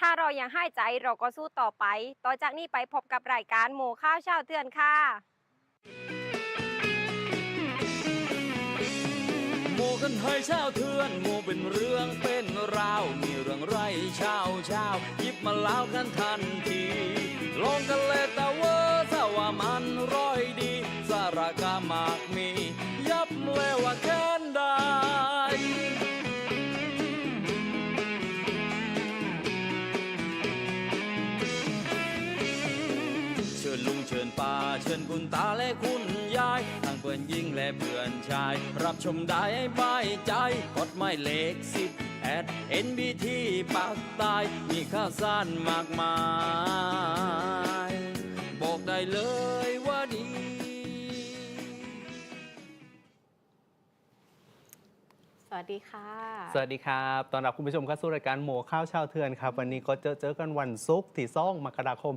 ถ้าเรายังให้ใจเราก็สู้ต่อไป ต่อจากนี้ไปพบกับรายการหมูข้าวเช้าเตือนค่ะหมูกันให้เช้าเทือนหมูเป็นเรื่องเป็นราวมีเรื่องไรเช้าเช้าหยิบมาเล่ากันทันทีลงกันเลยแต่ว่าถ้าว่ามันร้อยดี สารกามากมี ยับเลยว่าแค้ ชิญคุณตาและคุณยายทั้งเพื่อนหญิงและเพื่อนชาย รับชมได้บายใจกดไม่เลขสิบแอด NBT ปากใตายมีข้าวสารมากมาย บอกได้เลย วัสดีค่ะ สวัสดีครับตอนรับคุณผู้ชมเข้าสู่รายการหมูข้าวเชาวเทือนครับ วันนี้ก็เจอเจอกันวันศุกร์ที่2มกราคม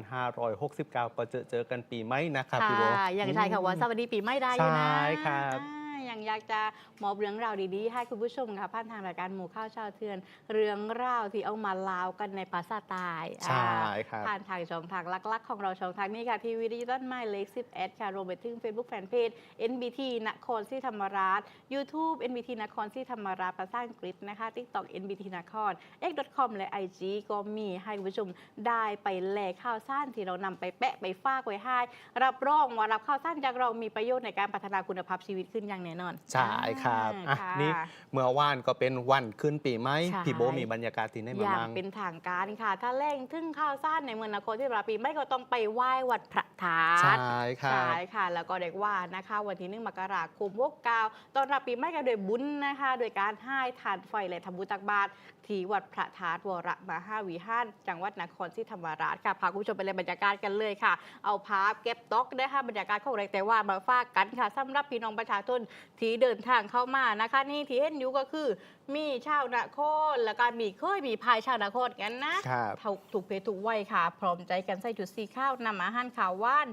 2569 ก็เจอเจอกันปีใหม่นะครับพี่โบค่ะอย่างไทยค่ะวันสวัสดีปีไม่ได้อยู่นะใช่ครับอ่าอ ย่างอยากจะมอบเรื่องราวดีๆ ให้คุณผู้ชมค่ะผ่านทางรายการหมู่ข้าวชาวเทือน เรื่องราวที่เอามาเล่ากันในภาษาใต้ใช่อ่าครับ ผ่านทางช่องทางลักๆ ของเราช่องทางนี้ค่ะทีวีดิจิตอลไมล์เล็ก11ค่ะรวมไปถึง Facebook Fanpage NBT นครศรีธรรมราช YouTube NBT นครศรีธรรมราชภาษาอังกฤษนะคะ TikTok NBT นคร x.com และ IG ก็มีให้คุณผู้ชมได้ไปแหลกข่าวสารที่เรานำไปแปะไปฟากไว้ให้รับรองว่ารับข่าวสารจากเรามีประโยชน์ในการพัฒนาคุณภาพชีวิตขึ้นอย่างแน่นอนใช่ครับอะค่ะนี่เมื่อวานก็เป็นวันขึ้นปีใหม่ใช่ พี่โบมีบรรยากาศที่ไหนอมาย่างบ้าง เป็นทางการค่ะ ถ้าแรงถึงข้าวซ่านในเมืองนครที่ปราปีไม่ก็ต้องไปไหว้วัดพระธาใช่ตุ ครับ ใช่ค่ะ แล้วก็เด็กว่านะคะวันที่หนึ่งมกราคมวกกาวตอนรับปีใหม่กันโดวยบุญนะคะ โดยการให้ทานไฟและทำบุญตักบาตรที่วัดพระธาตุวรมหาวิหารจังหวัดนครศรีธรรมราชค่ะพาคุณผู้ชมไปเลยบรรยากาศกันเลยค่ะ เอาภาพเก็บต็อกนะคะบรรยากาศของเรแต่ว่ามาฝากกันค่ะสำหรับพี่น้องประชาชนที่เดินทางเข้ามานะคะนี่ที่เห็นอยู่ก็คือ มีชาวนครแล้วก็มีเคยมีพายชาวนครกันนะครับ ถูกถูกเพศถูกวัยค่ะ พร้อมใจกันใส่จุดสีข้าวนำอาหารขาวว่าน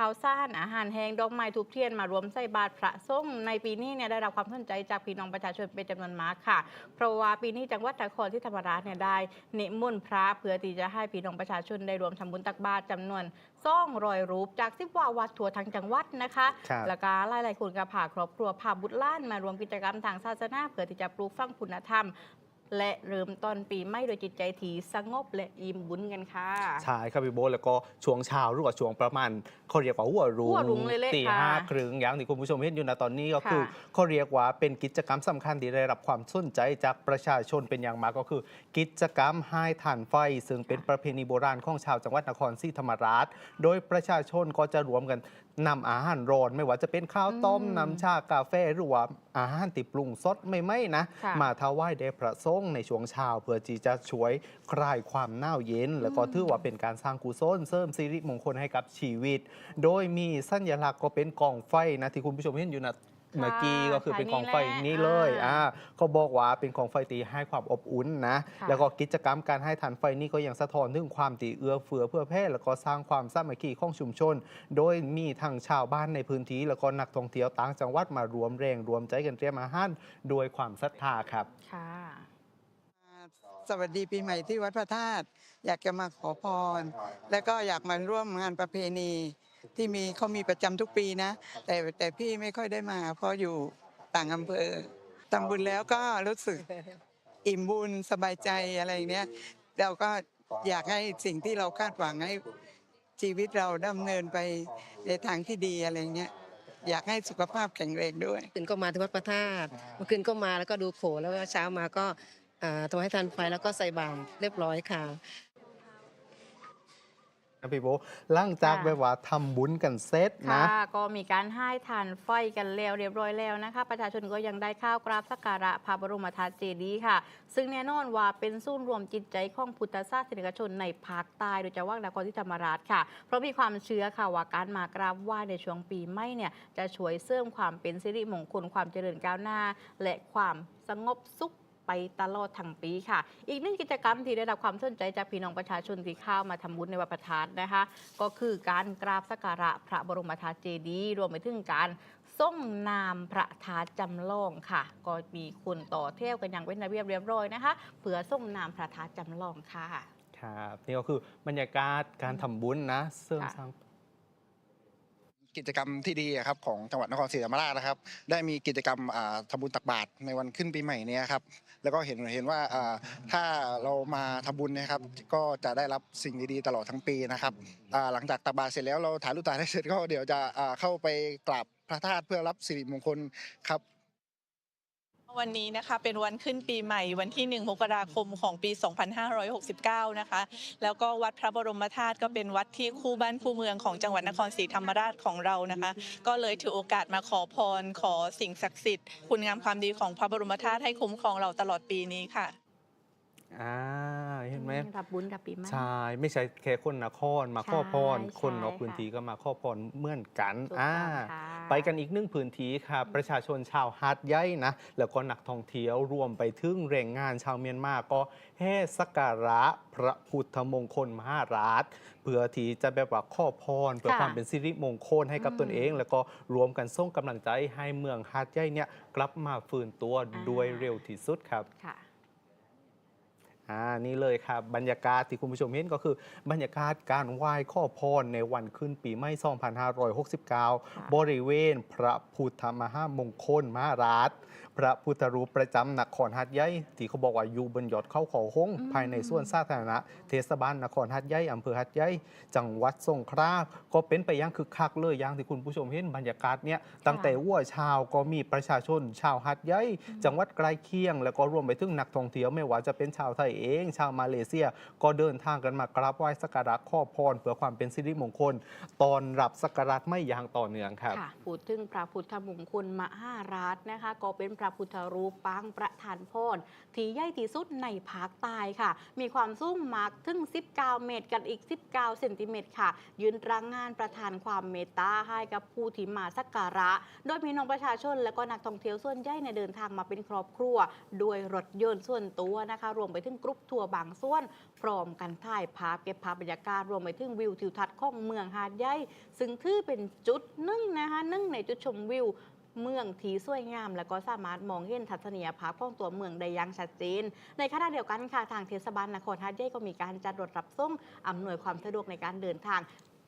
ข้าวซ่านอาหารแห้งดอกไม้ทุบเทียนมารวมใส่บาตรพระสงฆ์ในปีนี้เนี่ยได้รับความสนใจจากพี่น้องประชาชนเป็นจำนวนมากค่ะ เพราะว่าปีนี้จังหวัดนครที่ธรรมราชเนี่ยได้นิมนต์พระเพื่อที่จะให้พี่น้องประชาชนได้รวมทำบุญตักบาตรจำนวนซ่องรอยรูปจากสิบว่าวัดทั่วทั้งจังหวัดนะคะครับแล้วก็หลายๆคนก็พาครอบครัวพาบุตรหล้านมารวมกิจกรรมทางศาสนาเพื่อที่จะปลูกฝังคุณธรรม และเริ่มต้นปีใหม่โดยจิตใจที่สงบและอิ่มบุญกันค่ะ ใช่ครับพี่โบทแล้วก็ช่วงเช้าหรือว่าช่วงประมาณเขาเรียกว่าหัวรุหัวรุ่งเลยแหละตีค่ะห้าครึ่งอย่างที่คุณผู้ชมเห็นอยู่นะตอนนี้ก็คือค่ะเขาเรียกว่าเป็นกิจกรรมสำคัญที่ได้รับความสนใจจากประชาชนเป็นอย่างมากก็คือ กิจกรรมให้ทานไฟ ซึ่งเป็นประเพณีโบราณของชาวจังหวัดนครศรีธรรมราช โดยประชาชนก็จะรวมกัน นำอาหารร้อนไม่ว่าจะเป็นข้าวต้มอืมน้ำชากาแฟหรือว่าอาหารติปรุงสดไม่ไม่ๆนะค่ะมาถวายแด่พระสงฆ์ในช่วงเช้าเพื่อที่จะช่วยคลายความหนาวเย็น แล้วก็ถือว่าเป็นการสร้างกุศลเสริมสิริมงคลให้กับชีวิต โดยมีสัญลักษณ์ก็เป็นกองไฟนะที่คุณผู้ชมเห็นอยู่นะ เมื่อกี้ก็คือเป็นกองไฟค่ะนี้เลยอ่าอ่าเขาบอกว่าเป็นกองไฟตีให้ความอบอุ่นนะค่ะแล้วก็กิจกรรมการให้ทานไฟนี้ก็ยังสะท้อนถึงความตีเอื้อเฟื้อเพื่อแพร่แล้วก็สร้างความสามัคคีของชุมชน โดยมีทั้งชาวบ้านในพื้นที่ แล้วก็นักท่องเที่ยวต่างจังหวัดมารวมแรงรวมใจกันเตรียมอาหารโดยความศรัทธาครับค่ะสวัสดีปีใหม่ที่วัดพระธาตุอยากจะมาขอพร แล้วก็อยากมาร่วมงานประเพณี ที่มีเขามีประจำทุกปีนะ แต่แต่พี่ไม่ค่อยได้มา เพราะอยู่ต่างอำเภอทำบุญแล้วก็รู้สึกอิ่มบุญสบายใจอะไรอย่างเนี้ยเราก็อยากให้สิ่งที่เราคาดหวังให้ชีวิตเราดำเนินไปในทางที่ดีอะไรเงี้ยอยากให้สุขภาพแข็งแรงด้วยคืนก็มาที่วัดพระธาตุเมื่อคืนก็มาแล้วก็ดูโขนแล้วก็เช้ามาก็อ่าถวายทานไฟแล้วก็ใส่บาตรเรียบร้อยค่ะ นะพี่โบหลังจากค่ะ แบบว่าทำบุญกันเสร็จนะ ค่ะก็มีการให้ทานไฟกันแล้วเรียบร้อยแล้วนะคะ ประชาชนก็ยังได้ข้าวกราบสักการะพระบรมธาตุเจดีย์ค่ะ ซึ่งแน่นอนว่าเป็นศูนย์รวมจิตใจของพุทธศาสนิกชนในภาคใต้โดยเฉพาะนครศรีธรรมราชค่ะ เพราะมีความเชื่อค่ะว่าการมากราบไหว้ในช่วงปีใหม่เนี่ยจะช่วยเสริมความเป็นสิริมงคลความเจริญก้าวหน้า และความสงบสุข ไปตลอดทั้งปีค่ะ อีกหนึ่งกิจกรรมที่ได้รับความสนใจจากพี่น้องประชาชนที่เข้ามาทำบุญในวัดพระธาตุนะคะ ก็คือการกราบสักการะพระบรมธาตุเจดีย์รวมไปถึงการส่งนามพระธาตุจำลองค่ะ ก็มีคนต่อเที่ยวกันอย่างเป็นระเบียบเรียบร้อยนะคะเพื่อส่งนามพระธาตุจำลองค่ะ ครับนี่ก็คือบรรยากาศการทำบุญนะเสริมค่ะ สร้าง กิจกรรมที่ดีครับของจังหวัดนครศรีธรรมราชนะครับ ได้มีกิจกรรมทำบุญตักบาตรในวันขึ้นปีใหม่นี้ครับแล้วก็เห็นเห็นว่าถ้าเรามาทำบุญนะครับ ก็จะได้รับสิ่งดีๆตลอดทั้งปีนะครับหลังจากตักบาตรเสร็จแล้วเราถ่ายรูปถ่ายได้เสร็จก็เดี๋ยวจะเข้าไปกราบพระธาตุเพื่อรับสิริมงคลครับ วันนี้นะคะเป็นวันขึ้นปีใหม่วันที่ 1 มกราคมของปี 2569 นะคะ แล้วก็วัดพระบรมธาตุก็เป็นวัดที่คู่บ้านคู่เมืองของจังหวัดนครศรีธรรมราชของเรานะคะ ก็เลยถือโอกาสมาขอพรขอสิ่งศักดิ์สิทธิ์คุณงามความดีของพระบรมธาตุให้คุ้มครองเราตลอดปีนี้ค่ะ อ่าเห็นไหมรับบุญรับปีใหม่ใช่ไม่ใช่แค่คนนครมาข้อพรใช่คนนอกใช่พื้นค่ะที่ก็มาข้อพรเหมือนกันถูกอ่าต้องค่ะไปกันอีกหนึ่งพื้นที่ครับประชาชนชาวฮาดใหญ่นะ แล้วก็นักท่องเที่ยวรวมไปถึงแรงงานชาวเมียนมาก็แห่สักการะพระพุทธมงคลมหาราชเพื่อที่จะแบบว่าข้อพรเพื่อค่ะความเป็นสิริมงคลให้กับอืมตนเอง แล้วก็รวมกันส่งกำลังใจให้เมืองฮาดใหญ่เนี่ยกลับมาฟื้นตัวอ่าด้วยเร็วที่สุดครับค่ะ อ่านี่เลยครับบรรยากาศที่คุณผู้ชมเห็นก็คือบรรยากาศการไหว้ข้อพรในวันขึ้นปีใหม่2569 บริเวณพระพุทธมหามงคลมหาราชพ ระพุทธรูปประจำนครหัดใหญ่ที่เขาบอกว่าอยู่บนยอดเขาเขาหงอืมภายในส่วนสาธารณะเทศบาลนครหัดใหญ่อำเภอหัดใหญ่จังหวัดสงขลาก็เป็นไปอย่างคึกคักเลยอย่างที่คุณผู้ชมเห็นบรรยากาศเนี้ยตั้งแต่วัวชาวก็มีประชาชนชาวหัดใหญ่จังหวัดใกล้เคียง แล้วก็รวมไปถึงนักท่องเที่ยวไม่ว่าจะเป็นชาวไทยเอง ชาวมาเลเซีย ก็เดินทางกันมากราบไหว้สักการะข้อพรเพื่อความเป็นสิริมงคล ตอนรับสักการะไม่ยางต่อเนื่องครับค่ะพูดถึงพระพุทธมงคลมหาราชนะคะก็เป็นพระพุทธรูปปางประธานพรที่ใหญ่ที่สุดในภาคใต้ค่ะ มีความสูงมากถึง 19 เมตรกันอีก 19 เซนติเมตรค่ะ ยืนรังงานประธานความเมตตาให้กับผู้ที่มาสักการะ โดยพี่น้องประชาชนและก็นักท่องเที่ยวส่วนใหญ่ในเดินทางมาเป็นครอบครัวด้วยรถยนต์ส่วนตัวนะคะ รวมไปถึงกรุ๊ปทัวร์บางส่วน พร้อมกันถ่ายภาพเก็บภาพบรรยากาศรวมไปถึงวิวทิวทัศน์ของเมืองหาดใหญ่ซึ่งถือเป็นจุดนึ่งนะคะนึ่งในจุดชมวิว เมืองที่สวยงาม และก็สามารถมองเห็นทัศนียภาพของตัวเมืองได้อย่างชัดเจน ในขณะเดียวกันค่ะทางเทศบาลนครฮัดใหญ่ก็มีการจัดรถรับส่งอำนวยความสะดวกในการเดินทาง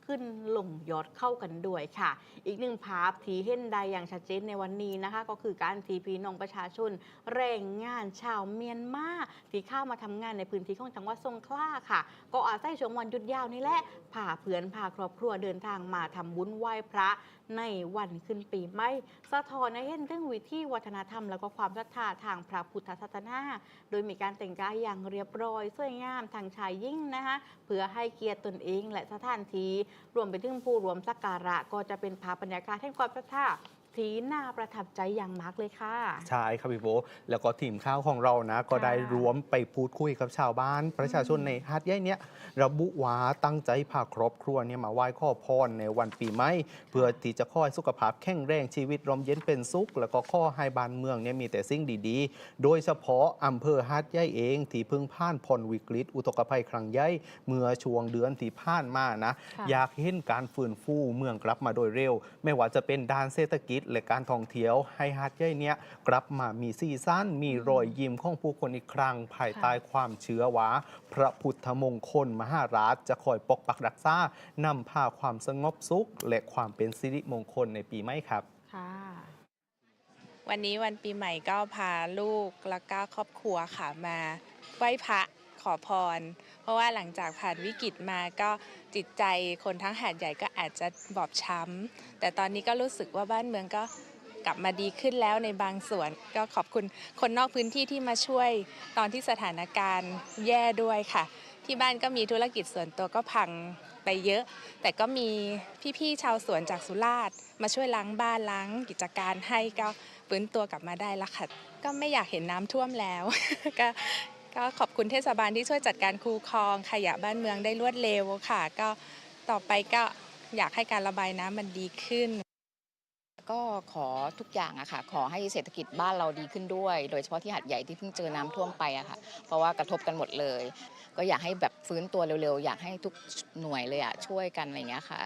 ขึ้นลงยอดเข้ากันด้วยค่ะ อีกหนึ่งภาพที่เห็นได้อย่างชัดเจนในวันนี้นะคะ ก็คือการทีพีน้องประชาชน แรงงานชาวเมียนมาที่เข้ามาทำงานในพื้นที่ของจังหวัดสงขลาค่ะ ก็อาศัยช่วงวันหยุดยาวนี่แหละพาเพื่อนพาครอบครัวเดินทางมาทำบุญไหว้พระในวันขึ้นปีใหม่สะท้อนให้เห็นถึงวิธีวัฒนธรรม แล้วก็ความศรัทธาทางพระพุทธศาสนา โดยมีการแต่งกายอย่างเรียบร้อยสวยงามทางชายยิ่งนะคะเพื่อให้เกียรติตนเองและสถานที่รวมไปถึงผู้รวมสักการะก็จะเป็นภาพบรรยากาศแห่งความศรัทธา ที่น่าประทับใจอย่างมากเลยค่ะ ใช่ครับพี่โบแล้วก็ทีมข่าวของเรานะ ก็ได้รวมไปพูดคุยกับชาวบ้าน ประชาชนในฮาดใหญ่เนี้ยระบุว่าตั้งใจพาครอบครัวเนี่ยมาไหว้ข้อพรในวันปีใหม่เพื่อที่จะขอให้สุขภาพแข็งแรงชีวิตร่มเย็นเป็นสุข แล้วก็ข้อให้บ้านเมืองเนี่ยมีแต่สิ่งดีๆ โดยเฉพาะอำเภอฮาดใหญ่เอง ที่เพิ่งผ่านพ้นวิกฤต อุทกภัยครั้งใหญ่เมื่อช่วงเดือนที่ผ่านมานะค่ะอยากเห็นการฟื้นฟูเมืองกลับมาโดยเร็ว ไม่ว่าจะเป็นด้านเศรษฐกิจและการท่องเที่ยวให้ฮาดใหญ่เนี่ยกลับมามีซีซั่นมีรอยยิ้มของผู้คนอีกครั้ง ภายใต้ความเชื่อว่า พระพุทธมงคลมหาราชจะคอยปกปักรักษานำพาความสงบสุข และความเป็นสิริมงคลในปีใหม่ครับค่ะวันนี้วันปีใหม่ก็พาลูกแล้วก็ครอบครัวค่ะมาไหว้พระขอพร เพราะว่าหลังจากผ่านวิกฤตมาก็จิตใจคนทั้งหาดใหญ่ก็อาจจะบอบช้ำ แต่ตอนนี้ก็รู้สึกว่าบ้านเมืองก็กลับมาดีขึ้นแล้วในบางส่วน ก็ขอบคุณคนนอกพื้นที่ที่มาช่วยตอนที่สถานการณ์แย่ด้วยค่ะ ที่บ้านก็มีธุรกิจส่วนตัวก็พังไปเยอะ แต่ก็มีพี่ๆชาวสวนจากสุราษฎร์มาช่วยล้างบ้านล้างกิจการให้ก็ฟื้นตัวกลับมาได้ล้วค่ะก็ไม่อยากเห็นน้ำท่วมแล้ว ก็ ก็ขอบคุณเทศบาลที่ช่วยจัดการคูคลองขยะบ้านเมืองได้รวดเร็วค่ะ ก็ต่อไปก็อยากให้การระบายน้ำมันดีขึ้น ก็ขอทุกอย่างอะค่ะ ขอให้เศรษฐกิจบ้านเราดีขึ้นด้วย โดยเฉพาะที่หัดใหญ่ที่เพิ่งเจอน้ำท่วมไปอะค่ะ เพราะว่ากระทบกันหมดเลย ก็อยากให้แบบฟื้นตัวเร็วๆ อยากให้ทุกหน่วยเลยอะช่วยกันอะไรเงี้ยค่ะ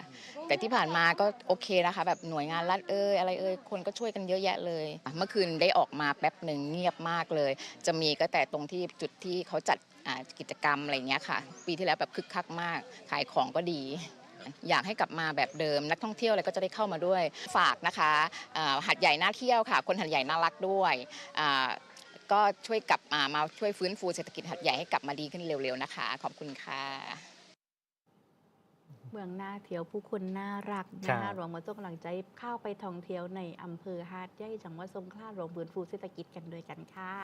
แต่ที่ผ่านมาก็โอเคนะคะ แบบหน่วยงานรัฐเอ่ยอะไรเอ่ยคนก็ช่วยกันเยอะแยะเลย เมื่อคืนได้ออกมาแป๊บหนึ่งเงียบมากเลย จะมีก็แต่ตรงที่จุดที่เขาจัดกิจกรรมอะไรเงี้ยค่ะ ปีที่แล้วแบบคึกคักมาก ขายของก็ดี อยากให้กลับมาแบบเดิม นักท่องเที่ยวอะไรก็จะได้เข้ามาด้วย ฝากนะคะหัดใหญ่น่าเที่ยวค่ะ คนหัดใหญ่น่ารักด้วยก็ช่วยกลับมามาช่วยฟื้นฟูเศรษฐกิจหัดใหญ่ให้กลับมาดีขึ้นเร็วๆนะคะ ขอบคุณค่ะ มืองน่าเที่ยวผู้คนน่ารักครันะบรวมมาส่งกำลังใจเข้าไปท่องเที่ยวในอำเภอหาดใหญ่จังหวัดสงขลารวมพื้นฟูเศรษฐกิจกันด้วยกันค่ะ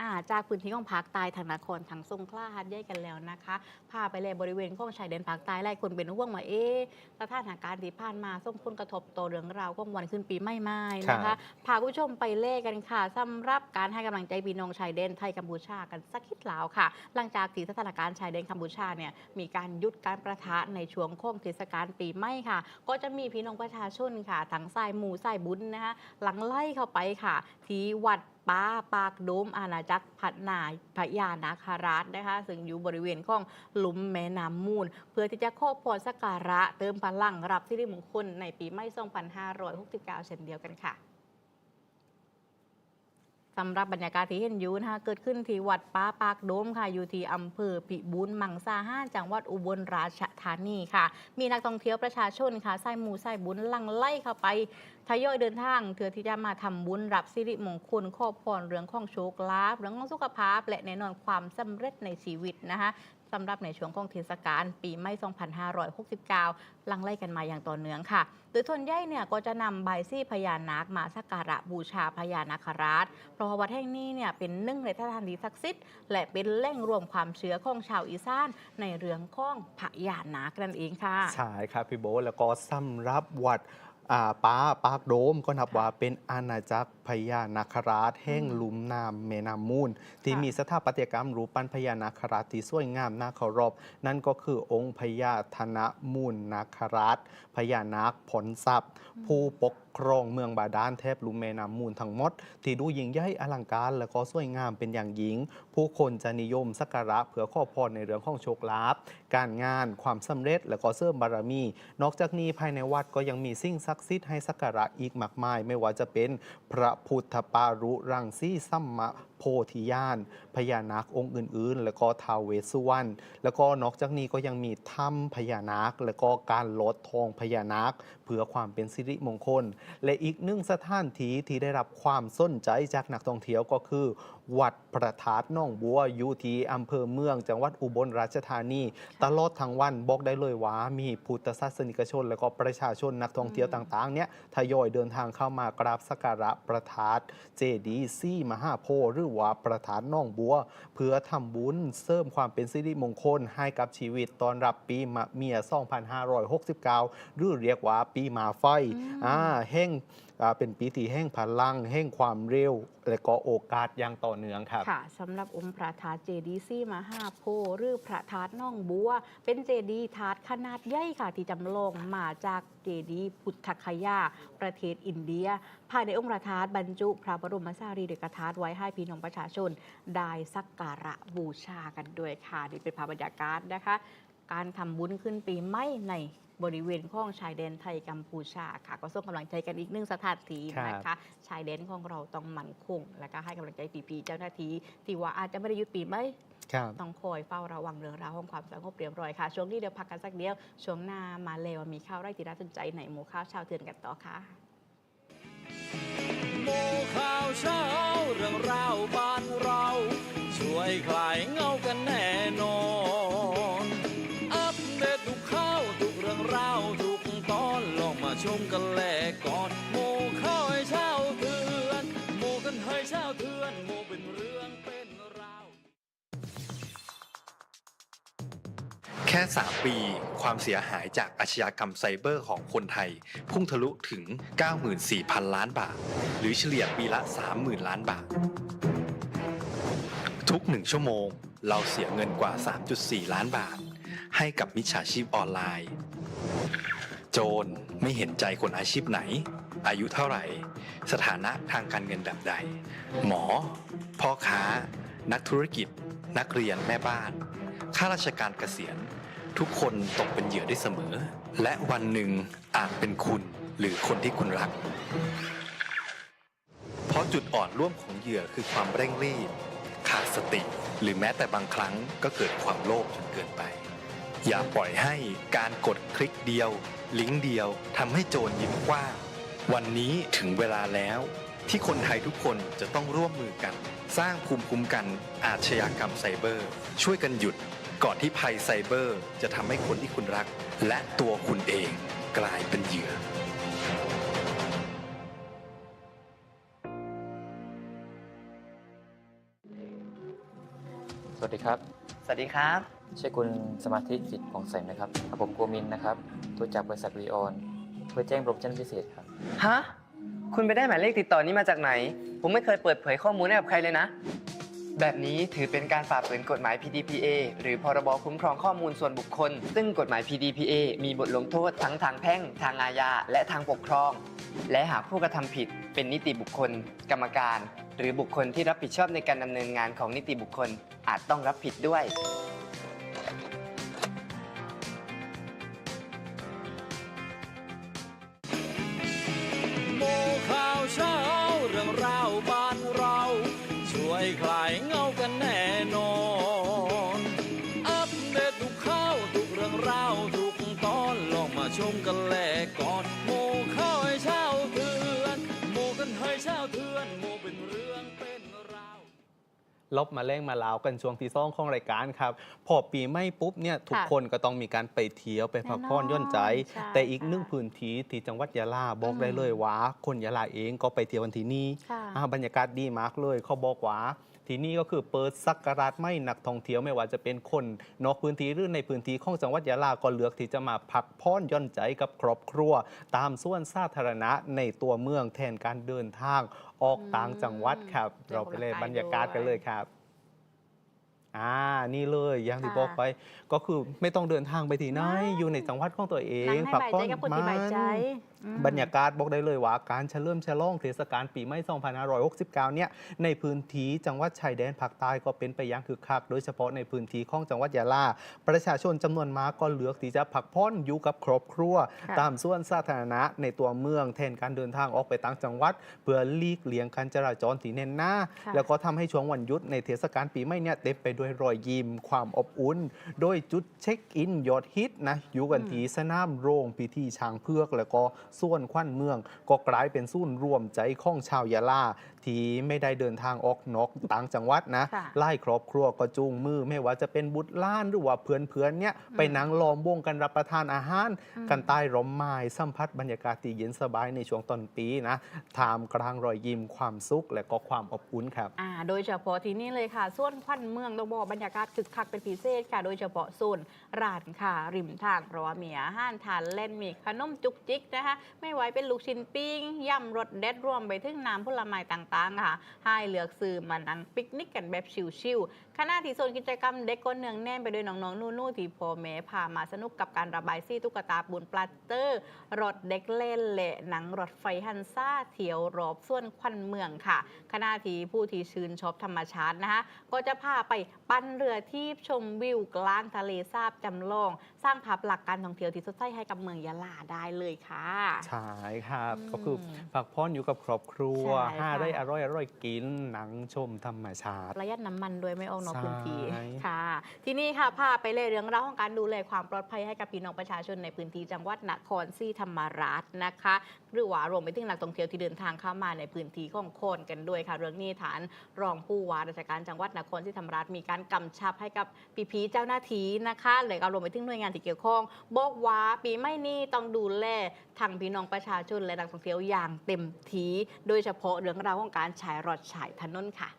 อ่าจากพื้นที่ของภาคใต้ทางนครทางสงขลาหาดใหญ่กันแล้วนะคะพาไปเลยบริเวณของชายแดนภาคใต้หลายคนเป็นห่วงว่าเอ๊ะสถานการณ์ที่ผ่านมาส่งผลกระทบต่อเรื่องราวของวันขึ้นปีใหม่ไม้นะครัคะบพาคุณผู้ชมไปเล่กันค่ะสำหรับการให้กำลังใจพี่น้องชายแดนไทยกัมพูชากันสักคิดลาวค่ะ หลังจากที่สถานการณ์ชายแดนกัมพูชาเนี่ยมีการหยุดการประทะในช่วงโค้งเทศกาลปีใหม่ค่ะ ก็จะมีพี่น้องประชาชนค่ะทั้งสายหมู่สายบุญนะคะหลังไล่เข้าไปค่ะ ที่วัดป้าปากโดมอาณาจักรพัฒนาพญานาคาราชนะคะ ซึ่งอยู่บริเวณของหลุมแม่น้ำมูล เพื่อที่จะขอพรสักการะเติมพลังรับสิริมงคลในปีใหม่ 2569 เช่นเดียวกันค่ะ สำหรับบรรยากาศที่เห็นอยู่นะคะเกิดขึ้นที่วัดป้าปากโดมค่ะ อยู่ที่อำเภอพิบูลมังสาห้าจังหวัดอุบลราชธานีค่ะ มีนักท่องเที่ยวประชาชนค่ะไส้หมูไส้บุญลังไล่เข้าไปทยอยเดินทางเพื่อที่จะมาทำบุญรับสิริมงคลครอบครเรื่องของโชคลาภเรื่องของสุขภาพ และแน่นอนความสำเร็จในชีวิตนะคะ สำหรับในช่วงของเทศกาลปีใหม่ 2569 ลังไล่กันมาอย่างต่อเนื่องค่ะ โดยส่วนใหญ่เนี่ยก็จะนำใบซี่พญานาคมาสักการะบูชาพญานาคราช เพราะวัดแห่งนี้เนี่ยเป็นหนึ่งในสถานที่ศักดิ์สิทธิ์และเป็นแหล่งรวมความเชื่อของชาวอีสานในเรื่องของพญานาคนั่นเองค่ะ ใช่ครับพี่โบแล้วก็สำหรับวัด ป้าปากโดมก็นับว่าเป็นอาณาจักรพญานาคราชแห่งลุ่มน้ำแม่น้ำมูล ที่ค่ะมีสถาปัตยกรรมรูปปั้นพญานาคราชที่สวยงามน่าเคารพนั่นก็คือองค์พญาธนมูลนาคราชพญานาคผลทรัพย์ ผู้ปกครองเมืองบาดาลแทบลุ่มแม่น้ำมูลทั้งหมด ที่ดูยิ่งใหญ่อลังการ และก็สวยงามเป็นอย่างยิ่งผู้คนจะนิยมสักการะเพื่อขอพรในเรื่องของโชคลาภ การงาน ความสำเร็จ และก็เสริมบารมี นอกจากนี้ภายในวัดก็ยังมีสิ่งศักดิ์สิทธิ์ให้สักการะอีกมากมาย ไม่ว่าจะเป็นพระพุทธปารุรังสีสัมมา โพธิญาณพญานาคองค์อื่น ๆ แล้วก็ท้าวเวสสุวรรณแล้วก็นอกจากนี้ก็ยังมีถ้ำพญานาค แล้วก็การลดทองพญานาค เพื่อความเป็นสิริมงคล และอีกหนึ่งสถานที่ที่ได้รับความสนใจจากนักท่องเที่ยวก็คือ วัดพระธาตุหน้องบัวอยู่ที่อำเภอเมือง จังหวัดอุบลราชธานี ตลอดทั้งวันบอกได้เลยว่ามีพุทธศาสนิกชน และก็ประชาชนนักท่องเที่ยวต่างๆเนี่ยทยอยเดินทางเข้ามากราบสักการะประธาตุเจดีย์ซี่มหาโพธิ์หรือว่าประธานหน้องบัว เพื่อทำบุญเสริมความเป็นสิริมงคลให้กับชีวิตตอนรับปีมะเมีย 2569 หรือเรียกว่าปีหมาไฟอืมอ่าแห่งอ่าเป็นปีที่แห่งพลังแห่งความเร็ว และก็โอกาสอย่างต่อเนื่องครับค่ะสำหรับองค์พระธาตุเจดีย์ซี่มหาโพหรือพระธาตุน่องบัว เป็นเจดีย์ธาตุขนาดใหญ่ค่ะ ที่จำลองมาจากเจดีย์พุทธคยา ประเทศอินเดีย ภายในองค์พระธาตุบรรจุ พระบรมสารีริกธาตุไว้ให้พี่น้องประชาชนได้สักการะบูชากันด้วยค่ะนี่เป็นภาพบรรยากาศนะคะ การทำบุญขึ้นปีใหม่ในบริเวณของชายแดนไทยกัมพูชาค่ะ ก็ส่งกำลังใจกันอีกหนึ่งสถานที่นะคะ ชายแดนของเราต้องมั่นคง และก็ให้กำลังใจปีๆเจ้าหน้าที่ที่ว่าอาจจะไม่ได้หยุดปีไหมครับต้องคอยเฝ้าระวังเรื่องราวของความสงบเรียบร้อยค่ะ ช่วงนี้เดี๋ยวพักกันสักเดียว ช่วงหน้ามาเลวมีข่าวไร่ที่น่าสนใจในหมู่ข้าวชาวเทือนกันต่อค่ะโมข่าวเช้าเรื่องราวบ้านเรา ช่วยคลายเหงากันแน่นอน มกันแลกก่อนโมข่าวให้เช้าเทือนโมกันให้เช้าเทือนโมเป็นเรื่องเป็นราว แค่ 3 ปี ความเสียหายจากอาชญากรรมไซเบอร์ของคนไทย พุ่งทะลุถึง 94,000 ล้านบาท หรือเฉลี่ยปีละ 30,000 ล้านบาท ทุกหนึ่งชั่วโมง เราเสียเงินกว่า 3.4 ล้านบาท ให้กับมิจฉาชีพออนไลน์ จรไม่เห็นใจคนอาชีพไหน อายุเท่าไหร่ สถานะทางการเงินแบบใด หมอ พ่อค้า นักธุรกิจ นักเรียนแม่บ้าน ข้าราชการเกษียณ ทุกคนตกเป็นเหยื่อได้เสมอ และวันหนึ่งอาจเป็นคุณหรือคนที่คุณรัก เพราะจุดอ่อนร่วมของเหยื่อคือความเร่งรีบ ขาดสติ หรือแม้แต่บางครั้งก็เกิดความโลภจนเกินไป อย่าปล่อยให้การกดคลิกเดียว ลิงก์เดียวทำให้โจรยิ้มกว้าง วันนี้ถึงเวลาแล้ว ที่คนไทยทุกคนจะต้องร่วมมือกัน สร้างภูมิคุ้มกันอาชญากรรมไซเบอร์ ช่วยกันหยุดก่อนที่ภัยไซเบอร์ จะทำให้คนที่คุณรัก และตัวคุณเองกลายเป็นเหยื่อสวัสดีครับ สวัสดีครับ ใช่คุณสมาธิจิตผ่องใสไหมครับผมโกมินนะครับโทรจากบริษัทวีออนเพื่อแจ้งโปรโมชั่นพิเศษครับ ฮะ คุณไปได้หมายเลขติดต่อนี้มาจากไหน ผมไม่เคยเปิดเผยข้อมูลให้กับใครเลยนะ แบบนี้ถือเป็นการฝ่าฝืนกฎหมาย PDPA หรือพรบคุ้มครองข้อมูลส่วนบุคคล ซึ่งกฎหมาย PDPA มีบทลงโทษทั้งทางแพ่ง ทางอาญา และทางปกครอง และหากผู้กระทำผิด เป็นนิติบุคคล กรรมการ หรือบุคคลที่รับผิดชอบในการดำเนินงานของนิติบุคคล อาจต้องรับผิดด้วย ลบมาเล่งมาลาวกันช่วงที่ซ่องของรายการครับ พอปีไม่ปุ๊บเนี่ยทุกค่ะคนก็ต้องมีการไปเที่ยวไปพักผ่อนแน่นอนย่อนใจ ใช่แต่อีกหนึ่งค่ะพื้นที่ที่จังหวัดยะลาบอกอืม ได้เลยว่า คนยะลาเองก็ไปเที่ยววันที่นี่ค่ะ อ่าบรรยากาศดีมากเลยเขาบอกว่า ที่นี่ก็คือเปิดสักการะไม่นักท่องเที่ยวไม่ว่าจะเป็นคนนอกพื้นที่หรือในพื้นที่ของจังหวัดยะลาก็เลือกที่จะมาพักผ่อนหย่อนใจกับครอบครัว ตามส่วนสาธารณะในตัวเมืองแทนการเดินทางออกต่างจังหวัดครับเจอเราไปเลยคนละบรรยากาศกันเลยครับอ่า นี่เลยอย่างที่ค่ะบอกไปก็คือไม่ต้องเดินทางไปที่ไหนไม่อยู่ในจังหวัดของตัวเอนั่งงให้พับายผ่ใจกับคนที่บายใจอืม บรรยากาศบอกได้เลยว่าการเฉลิมฉลองเทศกาลปีใหม่2569 เนี่ยในพื้นที่จังหวัดชายแดนภาคใต้ก็เป็นไปอย่างคึกคัก โดยเฉพาะในพื้นที่ของจังหวัดยะลา ประชาชนจำนวนมากก็เลือกที่จะพักผ่อนอยู่กับครอบครัวค่ะตามส่วนสาธารณะในตัวเมืองแทนการเดินทางออกไปต่างจังหวัด เพื่อหลีกเลี่ยงการจราจรที่แน่นหน้าค่ะแล้วก็ทำให้ช่วงวันหยุดในเทศกาลปีใหม่เนี่ยเต็มไปด้วยรอยยิ้มความอบอุ่น โดยจุดเช็คอินยอดฮิตนะอยู่กันที่สนามโรงพิธีช้างเพือกแล้วก็ส่วนควันเมือง ก็กลายเป็นศูนย์รวมใจของชาวยะลาที่ไม่ได้เดินทางออกนอกต่างจังหวัดนะค่ะไล่ครอบครัวก็จูงมือไม่ว่าจะเป็นบุตรหล้านหรือว่าเพื่อนๆเนี่ยไปนั่งล้อมวงกันรับประทานอาหารอืมกันใต้ร่มไม้สัมผัสบรรยากาศที่เย็นสบายในช่วงต้นปีนะท่ามกลางรอยยิ้มความสุขและก็ความอบอุ่นครับอ่าโดยเฉพาะที่นี่เลยค่ะส่วนขวัญเมืองต้องบอกบรรยากาศคึกคักเป็นพิเศษค่ะ โดยเฉพาะโซนร้านค่ะริมทางเพราะว่ามีอาหารทานเล่นมีขนมจุกจิกนะคะ ไม่ไหวเป็นลูกชิ้นปิ้งย่ำรสเด็ดรวมไปถึงน้ำผลไม้ต่างๆค่ะให้เลือกซื้อมานั่งปิกนิกกันแบบชิลๆขณะที่โซนกิจกรรมเด็กก็เนืองแน่นไปด้วยน้องๆนู่นๆที่พ่อแม่พามาสนุกกับการระบายซี่ตุ๊กตาปูนปลาสเตอร์รถเด็กเล่นและหนังรถไฟฮันซ่าเที่ยวรอบส่วนควันเมืองค่ะขณะที่ผู้ที่ชื่นชอบธรรมชาตินะคะก็จะพาไปปั่นเรือที่ชมวิวกลางทะเลสาบจำลอง สร้างภาพลักษณ์การท่องเที่ยวที่สดใสให้กับเมืองยะลาได้เลยค่ะ ใช่ครับ อืมก็คือพักผ่อนอยู่กับครอบครัวใช่ค่ะ ห้าได้อร่อยอร่อยกินหนังชมธรรมชาติ ประหยัดน้ำมันด้วยไม่ออกนอกใช่พื้นที่ค่ะ ที่นี่ค่ะพาไปเลยเรื่องราวของการดูแลความปลอดภัยให้กับพี่น้องประชาชนในพื้นที่จังหวัดนครศรีธรรมราชนะคะ หรือว่ารวมไปถึงนักท่องเที่ยวที่เดินทางเข้ามาในพื้นที่ของโคนกันด้วยค่ะ เรื่องนี้ฐานรองผู้ว่าราชการจังหวัดนครศรีธรรมราชมีการกำชับให้กับปีพีเจ้าหน้าที่นะคะเลยก็รวมไปถึงหน่วยงานที่เกี่ยวข้อง บอกว่าปีไม่นี้ต้องดูแลทางพี่น้องประชาชนและนักท่องเที่ยวอย่างเต็มที่โดยเฉพาะเรื่องราวของการฉายรถฉายถนนค่ะ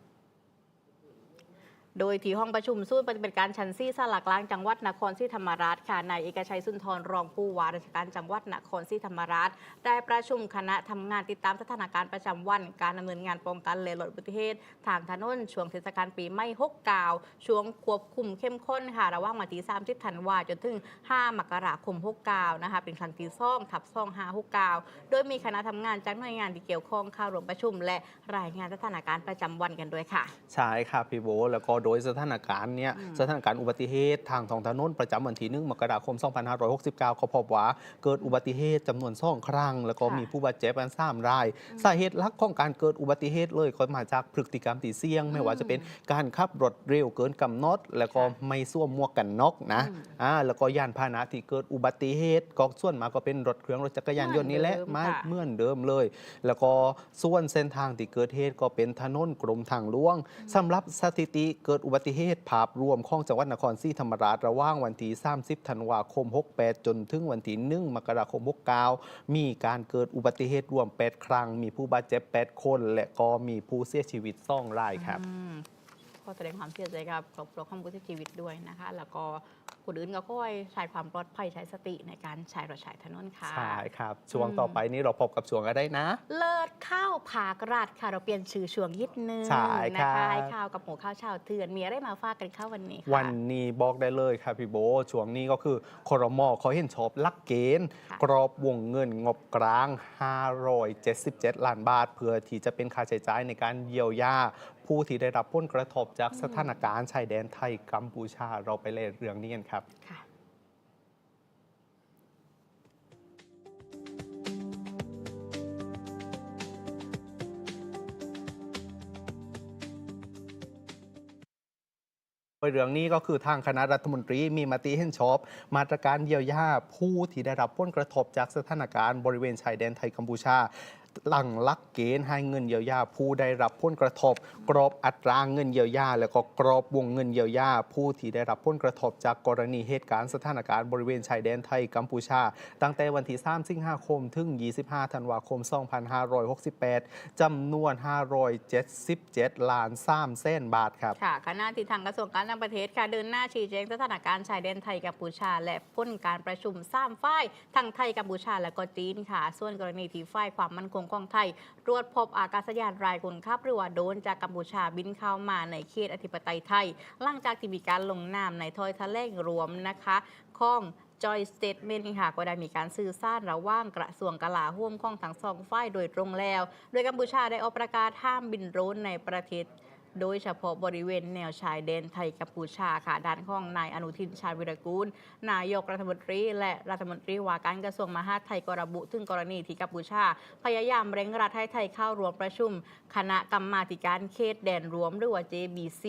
โดยที่ห้องประชุมศูนย์ปฏิบัติการชันซี่สลักกลางจังหวัดนครศรีธรรมราชค่ะนายเอกชัยสุนทรรองผู้ว่าราชการจังหวัดนครศรีธรรมราช ได้ประชุมคณะทำงานติดตามสถานการณ์ประจำวัน การดำเนินงานป้องกันและลดอุบัติเหตุทางถนนช่วงเทศกาลปีใหม่6กกาวช่วงควบคุมเข้มข้นค่ะระหว่างวันที่30ธันวาจนถึง 5 มกราคม6กกาวนะคะเป็นครั้งที่ซ่องทับซ่อง5 6กกาวโดยมีคณะทำงานจากหน่วยงานที่เกี่ยวข้องเข้าร่วมประชุม และรายงานสถานการณ์ประจำวันกันด้วยค่ะใช่ครับพี่โบแล้วก็โดยสถานการณ์เนี่ยอืมสถานการณ์อุบัติเหตุทางท้องถนนประจำวันที่1มกราคม 2569เขาพบว่าเกิดอุบัติเหตุจำนวนสองครั้ง แล้วก็มีผู้บาดเจ็บกันสามราย สาเหตุหลักของการเกิดอุบัติเหตุเลยก็มาจากพฤติกรรมตีเสี่ยง ไม่ว่าจะเป็นการขับรถเร็วเกินกำหนด แล้วก็ไม่สวมหมวกกันน็อกนะอ่าแล้วก็ยานพาหนะที่เกิดอุบัติเหตุก็ส่วนมากก็เป็นรถเครื่องรถจักรยานยนต์นี่แหละเหมือนเดิมมาค่ะเหมือนเดิมเลย แล้วก็ส่วนเส้นทางที่เกิดเหตุก็เป็นถนนกรมทางหลวงสำหรับสถิติเกิดิดอุบัติเหตุภาพรวมของจังหวัดนครศรีธรรมราชระหว่างวันที่ 30 ธันวาคม 68 จนถึงวันที่ 1 มกราคม 69 มีการเกิดอุบัติเหตุรวม 8 ครั้ง มีผู้บาดเจ็บ 8 คน และก็มีผู้เสียชีวิต2รายครับอืมก็แสดงความเสียใจกับครอบครัวของผู้เสียชีวิตด้วยนะคะ แล้วก็ คนอื่นก็ค่อยใช้ความปลอดภัยใช้สติในการใช้รถใช้ถนนค่ะใช่ครับ ช่วงอืมต่อไปนี้เราพบกับช่วงอะไรนะ เลิศข้าวผากราดค่ะ เราเปลี่ยนชื่อช่วงยิดนึงใช่นะครับคะให้ข้าวกับหมูข้าวชาวเถื่อนมีอะไรมาฝากกันข้าววันนี้ค่ะวันนี้บอกได้เลยครับพี่โบช่วงนี้ก็คือคอรมอเขาเห็นชอบลักเกณฑ์ค่ะกรอบวงเงินงบกลาง 577 ล้านบาท เพื่อที่จะเป็นค่าใช้จ่ายในการเยียวยา ผู้ที่ได้รับผลกระทบจากสถานการณ์ชายแดนไทยกัมพูชาเราไปเลยเรื่องนี้กันครับค่ะเรื่องนี้ก็คือทางคณะรัฐมนตรีมีมติเห็นชอบ มาตรการเยียวยาผู้ที่ได้รับผลกระทบจากสถานการณ์บริเวณชายแดนไทยกัมพูชา หลังลักเกณฑ์ให้เงินเยียวยาผู้ได้รับผลกระทบ กรอบอัตราเงินเยียวยา แล้วก็กรอบวงเงินเยียวยา ผู้ที่ได้รับผลกระทบ จากกรณีเหตุการณ์สถานการณ์บริเวณชายแดนไทยกัมพูชา ตั้งแต่วันที่3สิงหาคม ถึง 25 ธันวาคม 2568 จำนวน 577 ล้าน3แสนบาทครับค่ะคณะที่ทางกระทรวงการต่างประเทศค่ะเดินหน้าชี้แจงสถานการณ์ชายแดนไทยกัมพูชา และพ้นการประชุมสามฝ่ายทั้งไทยกัมพูชาและก็จีนค่ะ ส่วนกรณีที่ฝ่ายความมั่นคงของไทย ตรวจพบอากาศยานรายคนขับหรือว่าโดนจากกัมพูชาบินเข้ามาในเขตอธิปไตยไทย หลังจากที่มีการลงนามในทอยทะเลงรวมนะคะของ Joy Statement ค่ะก็ได้มีการสื่อสารระหว่างกระทรวงกลาโหมของทั้งสองฝ่ายโดยตรงแล้ว โดยกัมพูชาได้ออกประกาศห้ามบินโดรนในประเทศ โดยเฉพาะบริเวณแนวชายแดนไทยกัมพูชาค่ะด้านของนายอนุทินชาญวิรกูล นายกรัฐมนตรี และรัฐมนตรีว่าการกระทรวงมหาดไทยกระบุ ถึงกรณีที่กัมพูชา พยายามเร่งรัดให้ไทยเข้าร่วมประชุม คณะกรรมาธิการเขตแดนรวมหรือว่า JBC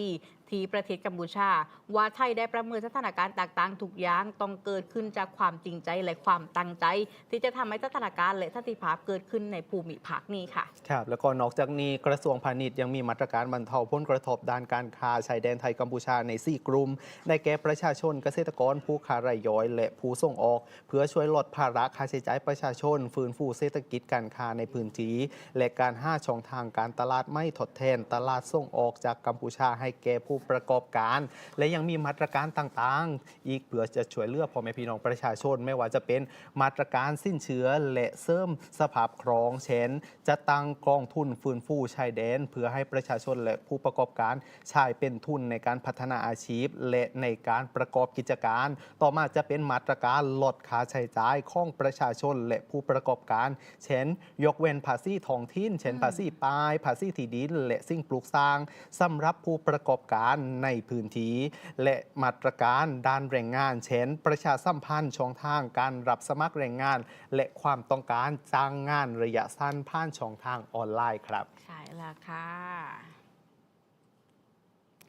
ที่ประเทศกัมพูชา ว่าไทยได้ประเมินสถานการณ์ต่างๆ ทุกอย่างต้องเกิดขึ้นจากความจริงใจและความตั้งใจ ที่จะทำให้สถานการณ์และสันติภาพเกิดขึ้นในภูมิภาคนี้ค่ะครับแล้วก็นอกจากนี้กระทรวงพาณิชย์ยังมีมาตรการบรรเทาผลกระทบด้านการค้าชายแดนไทยกัมพูชาใน 4 กลุ่มได้แก่ประชาชนเกษตรกรผู้ค้ารายย่อย และผู้ส่งออก เพื่อช่วยลดภาระค่าใช้จ่ายประชาชน ฟื้นฟูเศรษฐกิจการค้าในพื้นที่และการห้าช่องทางการตลาดไม่ทดแทน ตลาดส่งออกจากกัมพูชาให้แก่ผู้ประกอบการ และยังมีมาตรการต่างๆ อีกเพื่อจะช่วยเหลือพ่อแม่พี่น้องประชาชน ไม่ว่าจะเป็นมาตรการสิ้นเชื้อและเสริมสภาพครองเช่นจะตั้งกองทุนฟื้นฟูชายแดน เพื่อให้ประชาชนและผู้ประกอบการใช้เป็นทุนในการพัฒนาอาชีพ และในการประกอบกิจการ ต่อมาจะเป็นมาตรการลดค่าใช้จ่ายของประชาชนและผู้ประกอบการ เช่น ยกเว้นภาษีท้องถิ่น เช่นภาษีปลาย ภาษีที่ดิน และสิ่งปลูกสร้างสำหรับผู้ประกอบการในพื้นที่และมาตรการด้านแรงงาน เช่น ประชาสัมพันธ์ช่องทางการรับสมัครแรงงาน และความต้องการจ้างงานระยะสั้นผ่านช่องทางออนไลน์ครับ ใช่แล้วค่ะ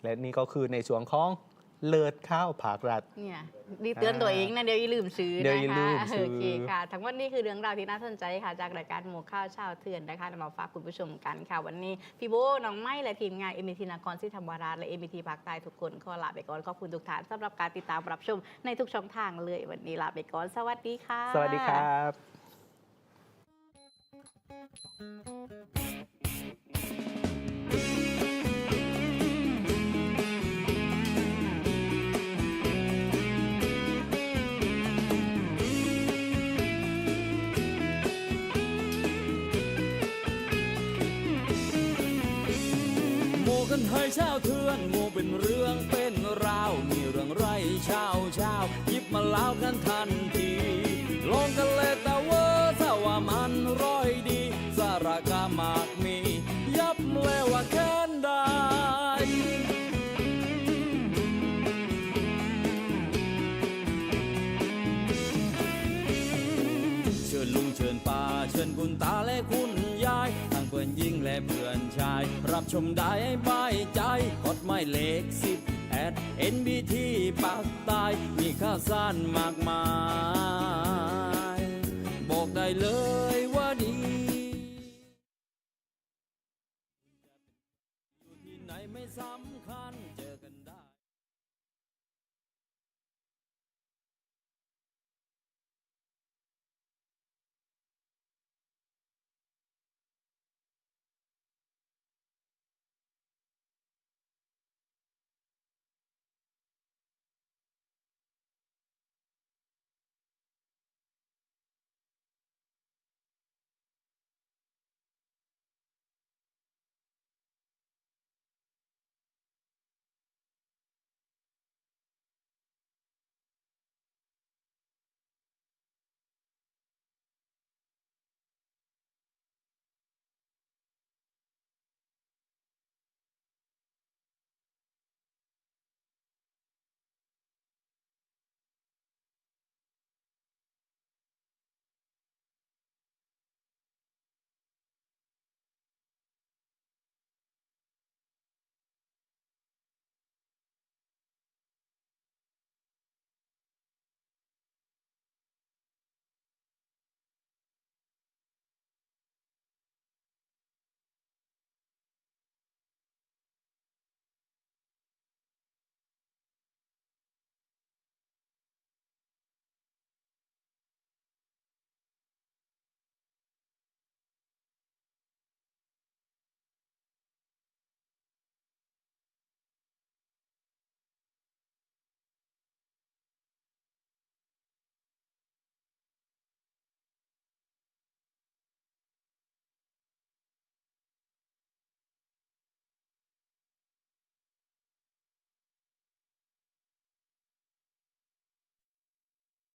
และนี่ก็คือในส่วนของ เลิศข้าวผากรัฐเนี่ยดีเตือนตัวเองนะเดี๋ยวอย่าลืมซื้อเดี๋ยวนะอย่าลืคะมซื้อ โอเคค่ะ ทั้งหมดนี้คือเรื่องราวที่น่าสนใจค่ะ จากรายการหมูข้าวเช้าเถื่อนนะคะนำมาฝากคุณผู้ชมกันค่ะ วันนี้พี่โบน้องไม้และทีมงานเอ็มทีนครศรีธรรมราชและเอ็มทีภาคใต้ทุกคนขอลาไปก่อนขอบคุณทุกท่านสำหรับการติดตามรับชมในทุกช่องทางเลยวันนี้ลาไปก่อนสวัสดีค่ะ สวัสดีครับเชาวเทือนหมูเป็นเรื่องเป็นราว มีเรื่องไรชาวชาวหยิบมาเล่ากันทันทีลองกันเลยแต่เว่าถ้าว่ามันร้อยดี สารกามากมี ยับเลยว่าแค้นได้เชิญลุงเชิญป้าเชิญคุณตาและคุณยายทั้งเพื่อนหญิงและเพื่อนาย รับชมได้บายใจ กดไม่เลขสิบแอดเอ็นบีทีปากตาย มีข่าวสารมากมาย บอกได้เลยว่า